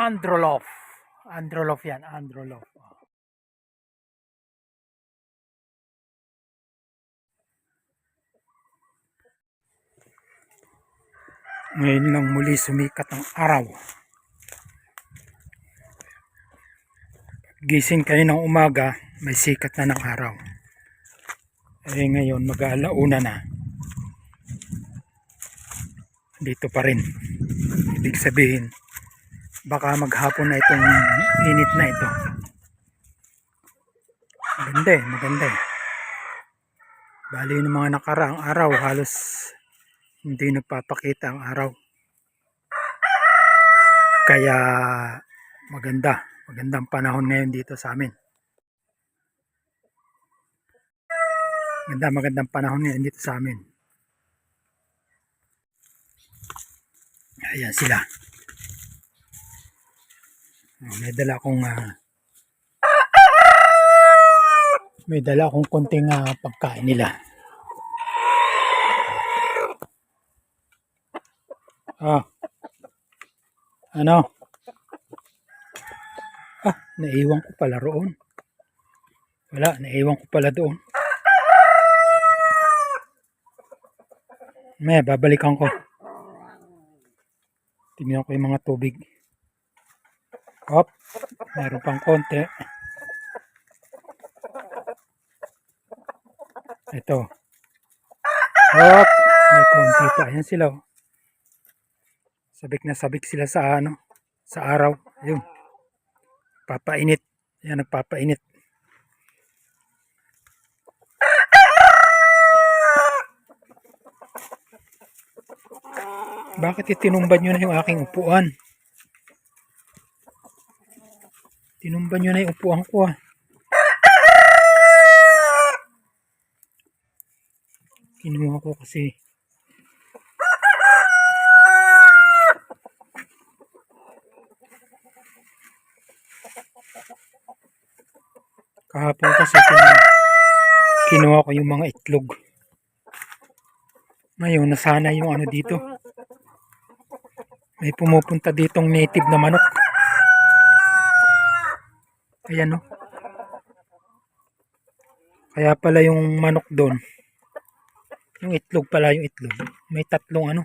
Androlov. Androlov yan, Androlov. Ngayon lang muli sumikat ang araw. Gising kayo ng umaga, may sikat na ng araw. Eh ngayon, mag-aalauna na. Dito pa rin. Ibig sabihin, baka maghapon na itong init na ito. Maganda eh, maganda eh. Bali ng mga nakaraang araw, halos hindi nagpapakita ang araw. Kaya maganda, magandang panahon ngayon dito sa amin. Maganda, magandang panahon ngayon dito sa amin. Ayan sila. Oh, May dala akong ah, may dala akong konting ah, pagkain nila. Ah. Ano? Ah, naiwan ko pala roon. Wala, naiwan ko pala doon. May, babalikan ko. Tingnan ko yung mga tubig. Hop, meron pang konti. Ito. Hop, may konti pa. Ayan sila. oh. Sabik na sabik sila sa ano, sa araw. Ayun. Papainit. Ayan, nagpapainit. Bakit itinumban nyo na yung aking upuan? Tinumban nyo na yung upuan ko ah. Kinuha ko kasi. Kahapon kasi kinuha, kinuha ko yung mga itlog. Ngayon, nasana yung ano dito. May pumupunta ditong native na manok. Ayan no. Kaya pala yung manok doon. Yung itlog pala yung itlog. May tatlong ano.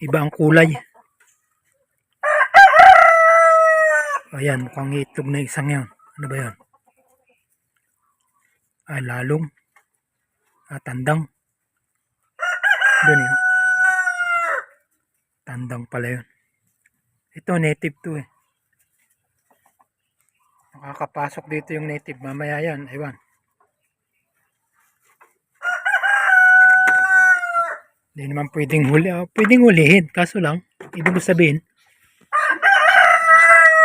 Iba ang kulay. Ayan, mukhang itlog na isang yan. Ano ba yan? Ah, lalong. Ah, tandang. Doon yun. Tandang pala yun. Ito, native to eh. Makakapasok dito yung native. Mamaya yan. Ewan. Hindi naman pwedeng huli. ah, pwedeng hulihin. Kaso lang, ibig sabihin,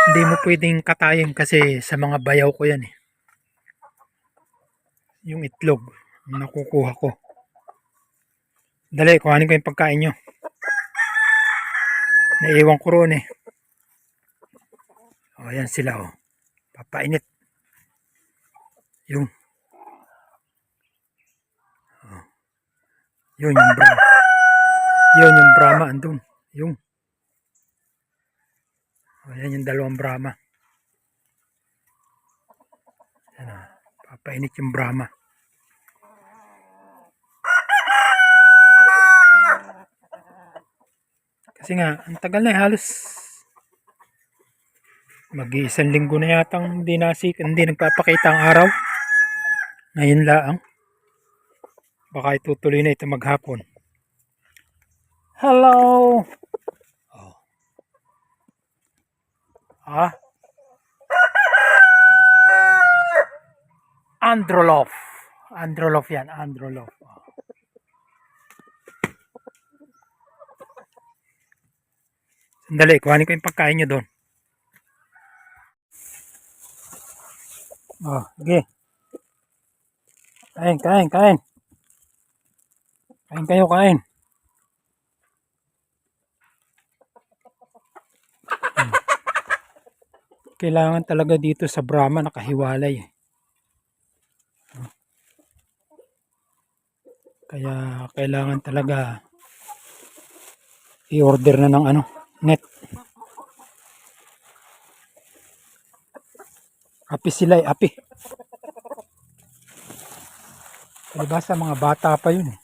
hindi mo pwedeng katayin kasi sa mga bayaw ko yan eh. Yung itlog, nakukuha ko. Dali, kuhanin ko yung pagkain nyo. Naiwan ko roon eh. O, yan sila o. Papainit. Yung. O. Yun yung Brahma. Yun yung Brahma andun. Yung. O, yan yung dalawang Brahma. Yan o. Papainit yung Brahma. Kasi nga, ang tagal na eh, halos mag-iisang linggo na yatang hindi nasik, hindi nagpapakita ang araw. Ngayon laang. Baka itutuloy na ito maghapon. Hello! Oh. Ah? Androlov. Androlov yan, Androlov. Oh. Sandali, kuhanin ko yung pagkain nyo doon. Oh, sige. Kain, kain, kain. Kain kayo, kain. Hmm. Kailangan talaga dito sa Brahma nakahiwalay. Kaya kailangan talaga i-order na ng ano, net. Api sila eh, api. Palibasa mga bata pa yun eh.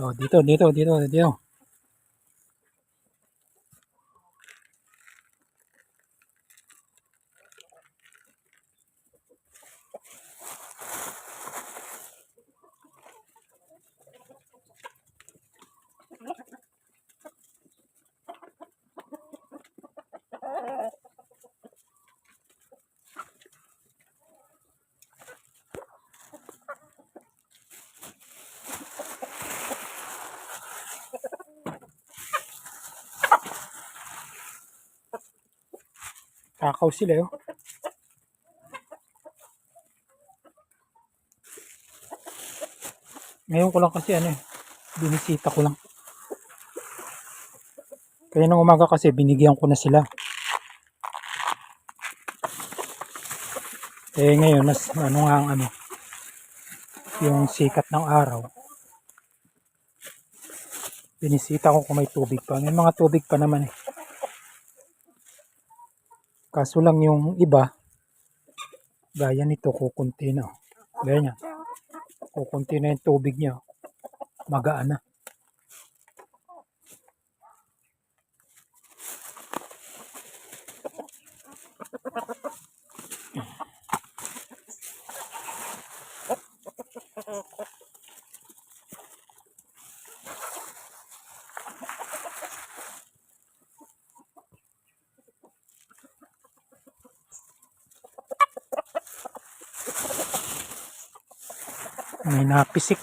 Oh, dito, dito, dito, dito. Takaw sila oh. Ngayon ko lang kasi ano eh, binisita ko lang. Kaya nung umaga kasi binigyan ko na sila. Eh ngayon, mas ano nga ang ano, yung sikat ng araw. Binisita ko kung may tubig pa. May mga tubig pa naman eh. Kaso lang yung iba, gaya nito, kukunti na. oh. Gaya niya. Kukunti na yung tubig niya. oh. Magaan na. May napisik.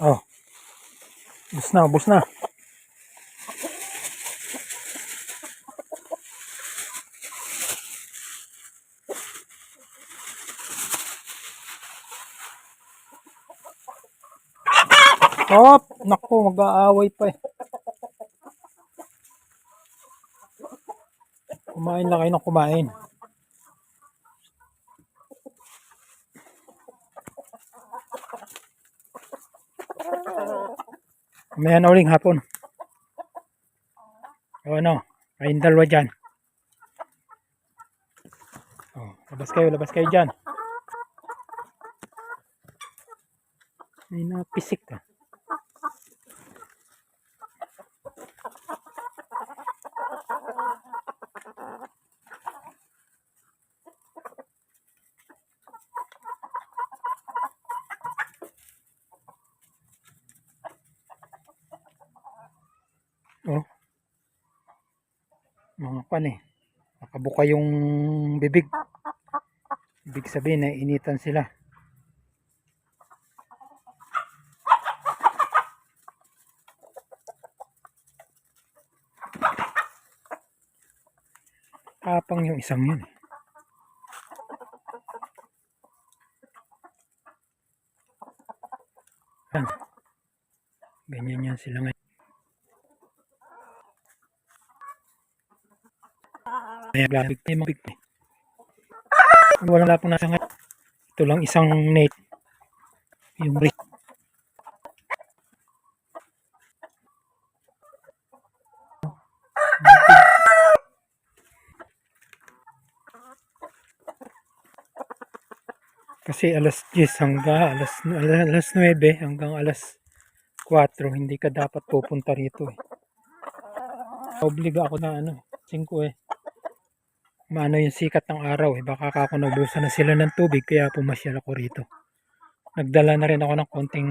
oh. Oh. Bus na, bus na. Oh, naku, mag-aaway pa eh. Kumain lang kayo ng kumain. May ano uling hapon. O ano, kayong dalawa dyan. O, labas kayo, labas kayo dyan. May napisik ka. Oh. Mga pan eh. Nakabuka yung bibig. Ibig sabihin na initan sila. Tapang yung isang yun. eh. Yan. Ganyan yan sila ngayon. Kaya grabig pa yung mga eh. Walang lapong nasa ngayon. Ito lang isang net. Yung brick. Kasi alas 10 hanggang alas, alas 9 hanggang alas 4 hindi ka dapat pupunta rito eh. Obliga ako na ano, 5 eh. Maano yung sikat ng araw eh. Baka ako naubusan na sila ng tubig kaya pumasyal ako rito. Nagdala na rin ako ng konting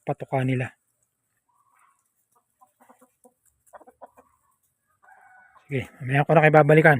patuka nila. Sige, mamaya ko na kayo babalikan.